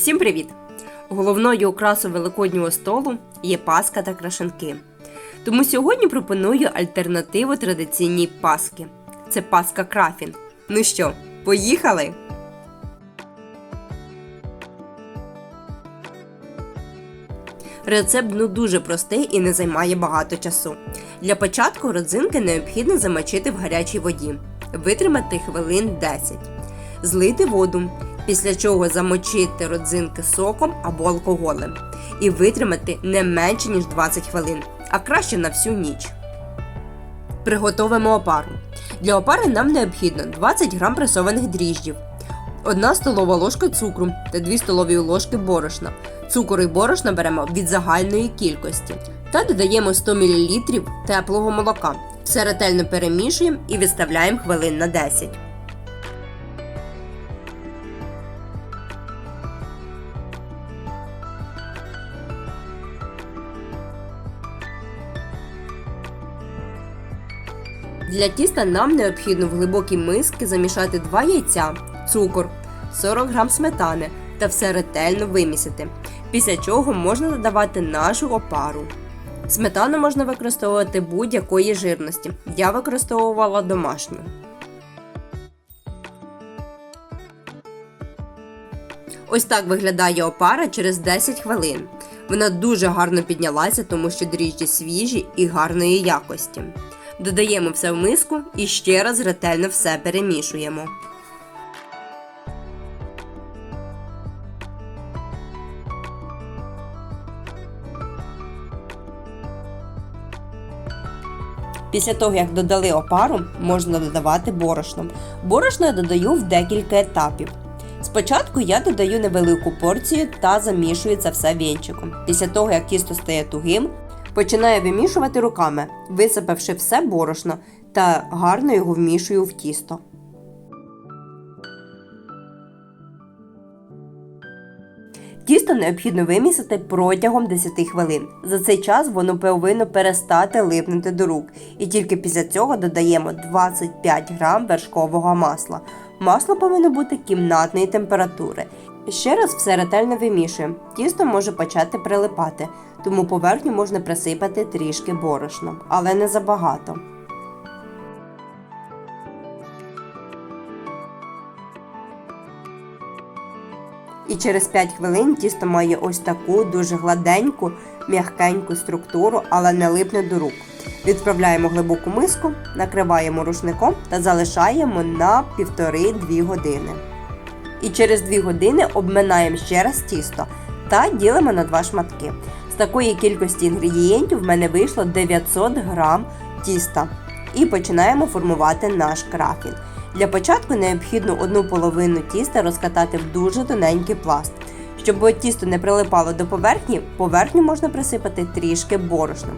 Всім привіт! Головною окрасою великоднього столу є паска та крашенки. Тому сьогодні пропоную альтернативу традиційній паски. Це паска крафін. Ну що, поїхали? Рецепт ну дуже простий і не займає багато часу. Для початку родзинки необхідно замочити в гарячій воді, витримати хвилин 10, злити воду, після чого замочити родзинки соком або алкоголем і витримати не менше ніж 20 хвилин, а краще на всю ніч. Приготовимо опару. Для опари нам необхідно 20 г пресованих дріжджів, 1 столова ложка цукру та 2 столові ложки борошна. Цукор і борошна беремо від загальної кількості та додаємо 100 мл теплого молока. Все ретельно перемішуємо і відставляємо хвилин на 10. Для тіста нам необхідно в глибокій миски замішати 2 яйця, цукор, 40 г сметани та все ретельно вимісити. Після чого можна додавати нашу опару. Сметану можна використовувати будь-якої жирності. Я використовувала домашню. Ось так виглядає опара через 10 хвилин. Вона дуже гарно піднялася, тому що дріжджі свіжі і гарної якості. Додаємо все в миску і ще раз ретельно все перемішуємо. Після того, як додали опару, можна додавати борошно. Борошно я додаю в декілька етапів. Спочатку я додаю невелику порцію та замішую це все вінчиком. Після того, як тісто стає тугим, починаю вимішувати руками, висипавши все борошно та гарно його вмішую в тісто. Тісто необхідно вимісити протягом 10 хвилин. За цей час воно повинно перестати липнути до рук, і тільки після цього додаємо 25 грам вершкового масла. Масло повинно бути кімнатної температури. Ще раз все ретельно вимішуємо. Тісто може почати прилипати, тому поверхню можна присипати трішки борошном, але не забагато. І через 5 хвилин тісто має ось таку дуже гладеньку, м'якеньку структуру, але не липне до рук. Відправляємо глибоку миску, накриваємо рушником та залишаємо на 1,5-2 години. І через 2 години обминаємо ще раз тісто та ділимо на два шматки. З такої кількості інгредієнтів в мене вийшло 900 грам тіста. І починаємо формувати наш крафін. Для початку необхідно одну половину тіста розкатати в дуже тоненький пласт. Щоб тісто не прилипало до поверхні, поверхню можна присипати трішки борошном.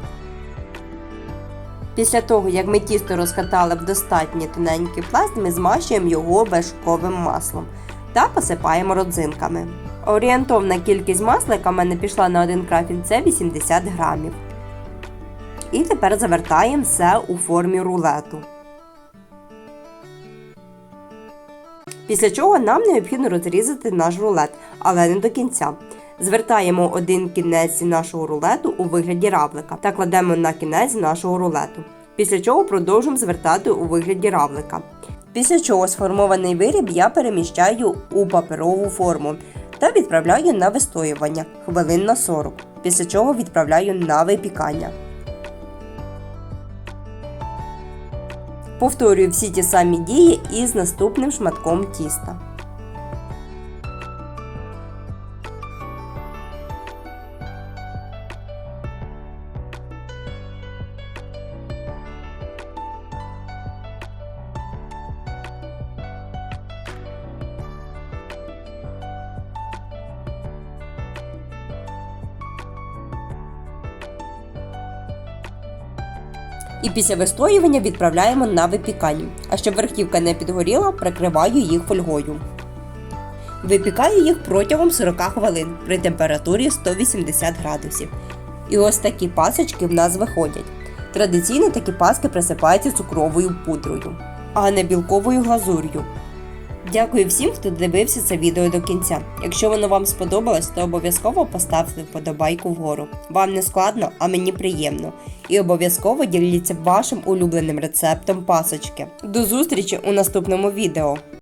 Після того, як ми тісто розкатали в достатньо тоненький пласт, ми змащуємо його вершковим маслом та посипаємо родзинками. Орієнтовна кількість масла, яка в мене пішла на один крафін, це 80 грамів. І тепер завертаємо все у формі рулету. Після чого нам необхідно розрізати наш рулет, але не до кінця. Звертаємо один кінець нашого рулету у вигляді равлика та кладемо на кінець нашого рулету. Після чого продовжуємо звертати у вигляді равлика. Після чого сформований виріб я переміщаю у паперову форму та відправляю на вистоювання хвилин на 40, після чого відправляю на випікання. Повторюю всі ті самі дії із наступним шматком тіста. І після вистоювання відправляємо на випікання. А щоб верхівка не підгоріла, прикриваю їх фольгою. Випікаю їх протягом 40 хвилин при температурі 180 градусів. І ось такі пасочки в нас виходять. Традиційно такі паски присипаються цукровою пудрою, а не білковою глазур'ю. Дякую всім, хто дивився це відео до кінця. Якщо воно вам сподобалось, то обов'язково поставте вподобайку вгору. Вам не складно, а мені приємно. І обов'язково діліться вашим улюбленим рецептом пасочки. До зустрічі у наступному відео.